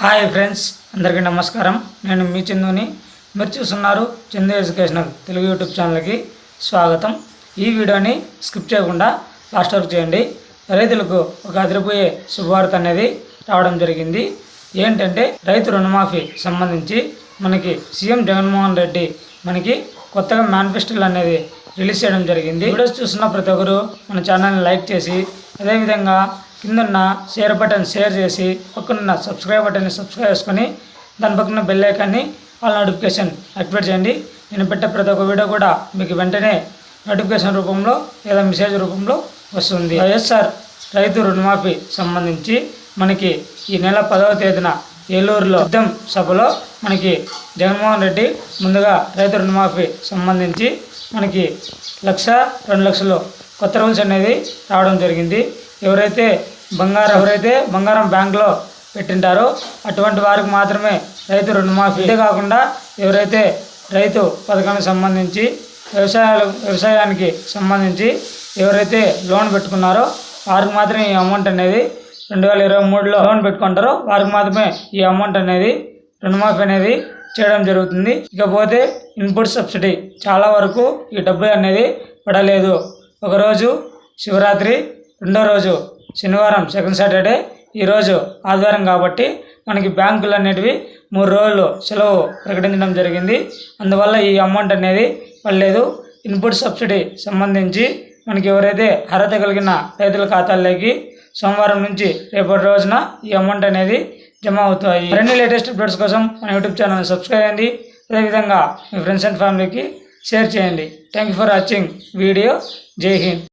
Hi friends అందరికీ నమస్కారం. నేను మీ చందుని. మీరు చూస్తున్నారు చందు ఎడ్యుకేషనల్ తెలుగు యూట్యూబ్ ఛానల్కి స్వాగతం. ఈ వీడియోని స్కిప్ చేయకుండా లాస్ట్ వరకు చేయండి. రైతులకు ఒక అదిరిపోయే శుభవార్త అనేది రావడం జరిగింది. ఏంటంటే రైతు రుణమాఫీ సంబంధించి మనకి సీఎం జగన్మోహన్ రెడ్డి మనకి కొత్తగా మేనిఫెస్టోలు అనేది రిలీజ్ చేయడం జరిగింది. వీడియోస్ చూస్తున్న ప్రతి ఒక్కరు మన ఛానల్ని లైక్ చేసి అదేవిధంగా కిందన్న షేర్ బటన్ షేర్ చేసి పక్కనున్న సబ్స్క్రైబ్ బటన్ని సబ్స్క్రైబ్ చేసుకొని దాని పక్కన బెల్ ఐకాన్ని ఆల్ నోటిఫికేషన్ యాక్టివేట్ చేయండి. నేను పెట్టే ప్రతి ఒక్క వీడియో కూడా మీకు వెంటనే నోటిఫికేషన్ రూపంలో లేదా మెసేజ్ రూపంలో వస్తుంది. వైఎస్ఆర్ రైతు రుణమాఫీ సంబంధించి మనకి ఈ నెల పదవ తేదీన ఏలూరులో సిద్ధం సభలో మనకి జగన్మోహన్ రెడ్డి ముందుగా రైతు రుణమాఫీ సంబంధించి మనకి లక్ష రెండు లక్షలు కొత్త రూల్స్ అనేది రావడం జరిగింది. ఎవరైతే బంగారం ఎవరైతే బంగారం బ్యాంకులో పెట్టింటారో అటువంటి వారికి మాత్రమే రైతు రుణమాఫీ. ఇదే కాకుండా ఎవరైతే రైతు పథకానికి సంబంధించి వ్యవసాయ వ్యవసాయానికి సంబంధించి ఎవరైతే లోన్ పెట్టుకున్నారో వారికి మాత్రమే ఈ అమౌంట్ అనేది రెండు వేల ఇరవై మూడులో లోన్ పెట్టుకుంటారో వారికి మాత్రమే ఈ అమౌంట్ అనేది రుణమాఫీ అనేది చేయడం జరుగుతుంది. ఇకపోతే ఇన్పుట్ సబ్సిడీ చాలా వరకు ఈ డబ్బులు అనేది పడలేదు. ఒకరోజు శివరాత్రి రెండో రోజు శనివారం సెకండ్ సాటర్డే ఈరోజు ఆదివారం కాబట్టి మనకి బ్యాంకులు అనేటివి మూడు రోజులు సెలవు ప్రకటించడం జరిగింది. అందువల్ల ఈ అమౌంట్ అనేది పడలేదు. ఇన్పుట్ సబ్సిడీ సంబంధించి మనకి ఎవరైతే అర్హత కలిగిన రైతుల ఖాతాల్లోకి సోమవారం నుంచి రేపటి రోజున ఈ అమౌంట్ అనేది జమ అవుతాయి. మరిన్ని లేటెస్ట్ అప్డేట్స్ కోసం మన యూట్యూబ్ ఛానల్ సబ్స్క్రైబ్ చేయండి. అదేవిధంగా మీ ఫ్రెండ్స్ అండ్ ఫ్యామిలీకి షేర్ చేయండి. Thank you for watching video. జై హింద్.